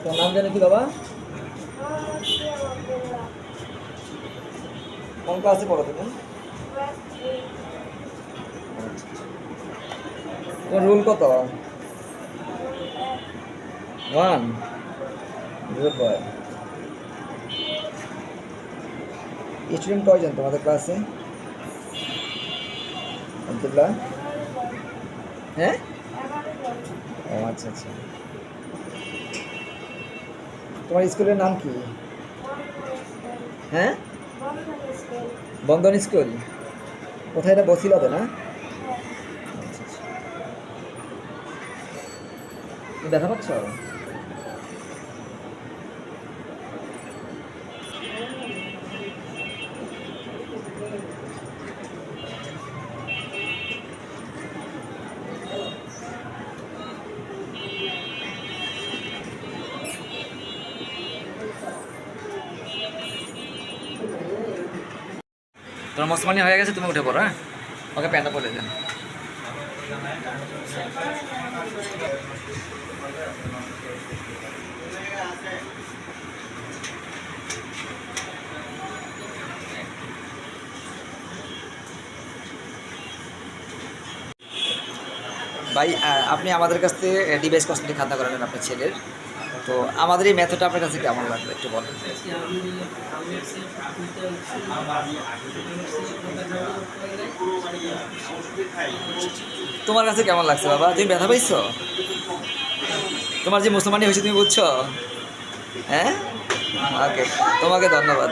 তোমার নাম জানো কি বাবা? কোন ক্লাসে পড়ো তুমি? তোমার রুল কত? ওয়ান স্টুডেন্ট কয়জন তোমাদের ক্লাসে আব্দুল্লাহ হ্যাঁ? ও আচ্ছা আচ্ছা। তোমার স্কুলের নাম কি? হ্যাঁ? বন্ধন স্কুল। কোথায় এটা বসিলাতে না? আচ্ছা, আচ্ছা। দেখা পাচ্ছ? তোমার মসমানি হয়ে গেছে, তুমি উঠে পড়ো হ্যাঁ? ওকে প্যান্টটা পরে দেন। ভাই আপনি আমাদের কাছ থেকে ডিভাইস কসমেটিক খাতা করালেন আপনার ছেলের। তো আমাদের এই মেথডটা আপনার কাছে কেমন লাগবে একটু বলেন। তোমার কাছে কেমন লাগছে বাবা? তুমি ব্যথা পাইছো? তোমার যে মুসলমানি হয়েছে তুমি বুঝছ? হ্যাঁ? ওকে, তোমাকে ধন্যবাদ।